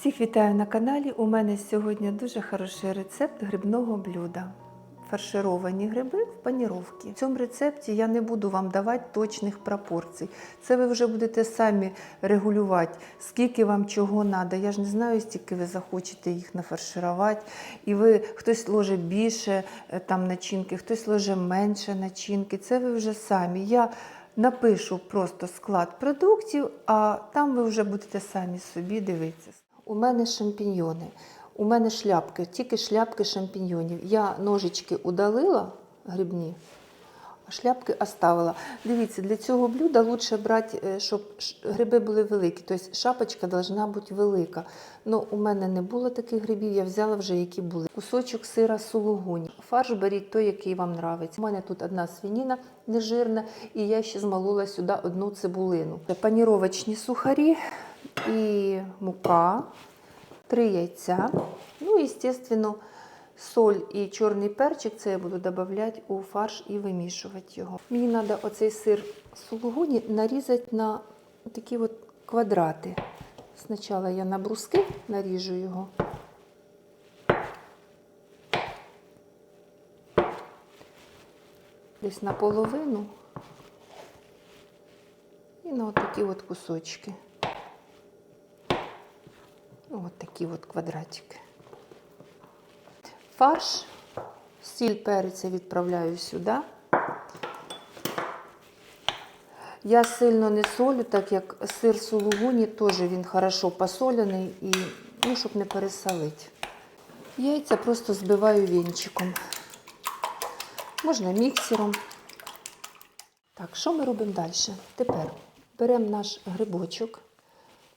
Всіх вітаю на каналі. У мене сьогодні дуже хороший рецепт грибного блюда. Фаршировані гриби в паніровці. В цьому рецепті я не буду вам давати точних пропорцій. Це ви вже будете самі регулювати, скільки вам чого треба. Я ж не знаю, скільки ви захочете їх нафарширувати. І ви хтось ложить більше е, там начинки, хтось ложить менше начинки. Це ви вже самі. Я напишу просто склад продуктів, а там ви вже будете самі собі дивитися. У мене шампіньйони, у мене шляпки, тільки шляпки шампіньйонів. Я ножички удалила грибні, а шляпки оставила. Дивіться, для цього блюда краще брати, е, щоб гриби були великі. Тобто шапочка повинна бути велика. Ну, у мене не було таких грибів, я взяла вже які були. Кусочок сира сулугуні. Фарш беріть той, який вам подобається. У мене тут одна свініна нежирна, і я ще змолола сюди одну цибулину. Паніровочні сухарі і мука, три яйця. Ну, і, звісно, соль і чорний перчик. Це я буду додавати у фарш і вимішувати його. Мені треба оцей сир сулугуні нарізати на такі от квадрати. Спочатку я на бруски наріжу його. Десь наполовину. І на от такі от кусочки. От такі квадратики. Фарш, сіль перця відправляю сюди. Я сильно не солю, так як сир сулугуні теж він хорошо посолений і ну, щоб не пересолити. Яйця просто збиваю вінчиком. Можна міксером. Так, що ми робимо далі? Тепер беремо наш грибочок,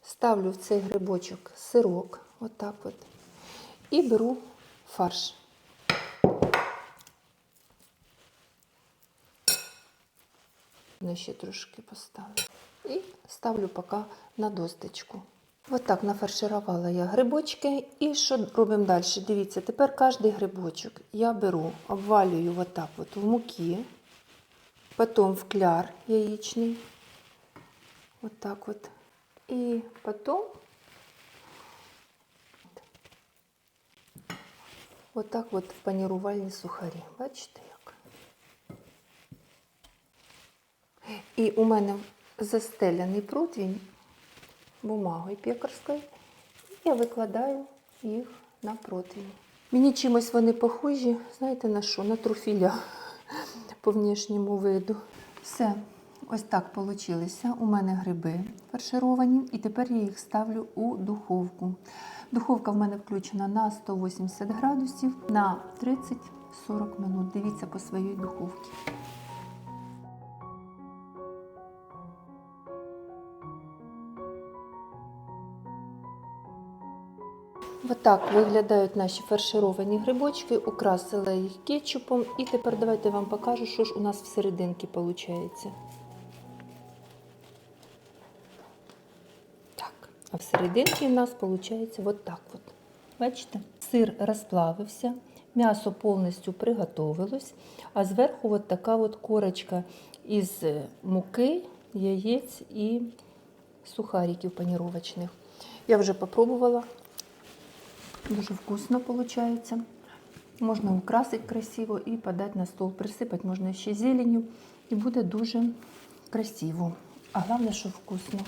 ставлю в цей грибочок сирок, отак от, і беру фарш. Ну, ще трошки поставлю. І ставлю поки на досточку. От так нафарширувала я грибочки. І що робимо далі? Дивіться, тепер кожний грибочок я беру, обвалюю отак от в муки, потім в кляр яєчний. Вот так вот. И потом вот так вот в панірувальні сухарі. Бачите як? І у мене застеляний противень бумагою пекарською. Я викладаю їх на противень. Мені чимось вони похожі, знаєте на що? На труфіля по внішньому виду. Все. Ось так вийшло. У мене гриби фаршировані, і тепер я їх ставлю у духовку. Духовка в мене включена на 180 градусів на 30-40 минут. Дивіться по своїй духовці. Ось так виглядають наші фаршировані грибочки, украсила їх кетчупом. І тепер давайте вам покажу, що ж у нас всерединки виходить. А всерединки у нас виходить от так от. Бачите? Сир розплавився, м'ясо повністю приготовилось, а зверху от така от корочка із муки, яєць і сухариків паніровочних. Я вже попробувала. Дуже вкусно виходить. Можна украсити красиво і подати на стол. Присипати можна ще зеленю. І буде дуже красиво. А головне, що вкусно.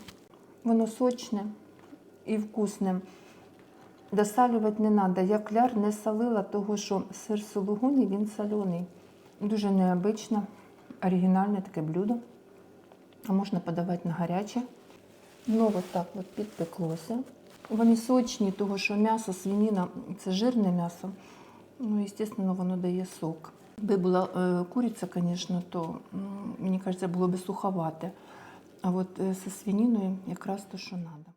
Воно сочне і вкусне. Досалювати не треба. Я кляр не солила, того що сир сулугуні, він солений. Дуже необичне, оригінальне таке блюдо. А можна подавати на гаряче. Ну, от так от підпеклося. Вони сочні, того що м'ясо, свинина це жирне м'ясо. Ну, звісно, воно дає сок. Якби була е, куриця, звісно, то мені кажеться, було б суховате. А от е, зі свининою якраз то, що треба.